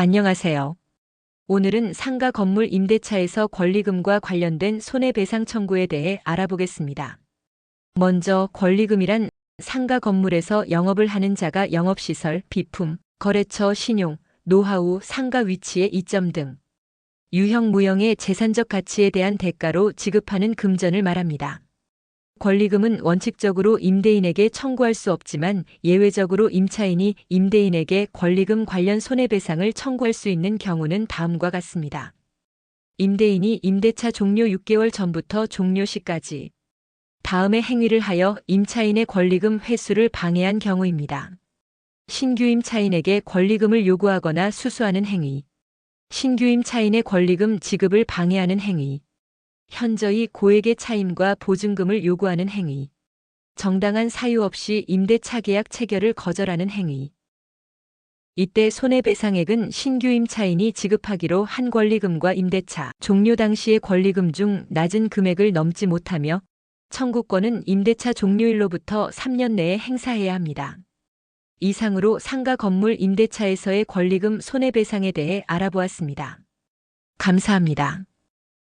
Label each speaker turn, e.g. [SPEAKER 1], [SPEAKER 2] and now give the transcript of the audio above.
[SPEAKER 1] 안녕하세요. 오늘은 상가 건물 임대차에서 권리금과 관련된 손해배상 청구에 대해 알아보겠습니다. 먼저 권리금이란 상가 건물에서 영업을 하는 자가 영업시설, 비품, 거래처, 신용, 노하우, 상가 위치의 이점 등 유형 무형의 재산적 가치에 대한 대가로 지급하는 금전을 말합니다. 권리금은 원칙적으로 임대인에게 청구할 수 없지만 예외적으로 임차인이 임대인에게 권리금 관련 손해배상을 청구할 수 있는 경우는 다음과 같습니다. 임대인이 임대차 종료 6개월 전부터 종료 시까지 다음의 행위를 하여 임차인의 권리금 회수를 방해한 경우입니다. 신규 임차인에게 권리금을 요구하거나 수수하는 행위. 신규 임차인의 권리금 지급을 방해하는 행위. 현저히 고액의 차임과 보증금을 요구하는 행위. 정당한 사유 없이 임대차 계약 체결을 거절하는 행위. 이때 손해배상액은 신규 임차인이 지급하기로 한 권리금과 임대차 종료 당시의 권리금 중 낮은 금액을 넘지 못하며 청구권은 임대차 종료일로부터 3년 내에 행사해야 합니다. 이상으로 상가 건물 임대차에서의 권리금 손해배상에 대해 알아보았습니다. 감사합니다.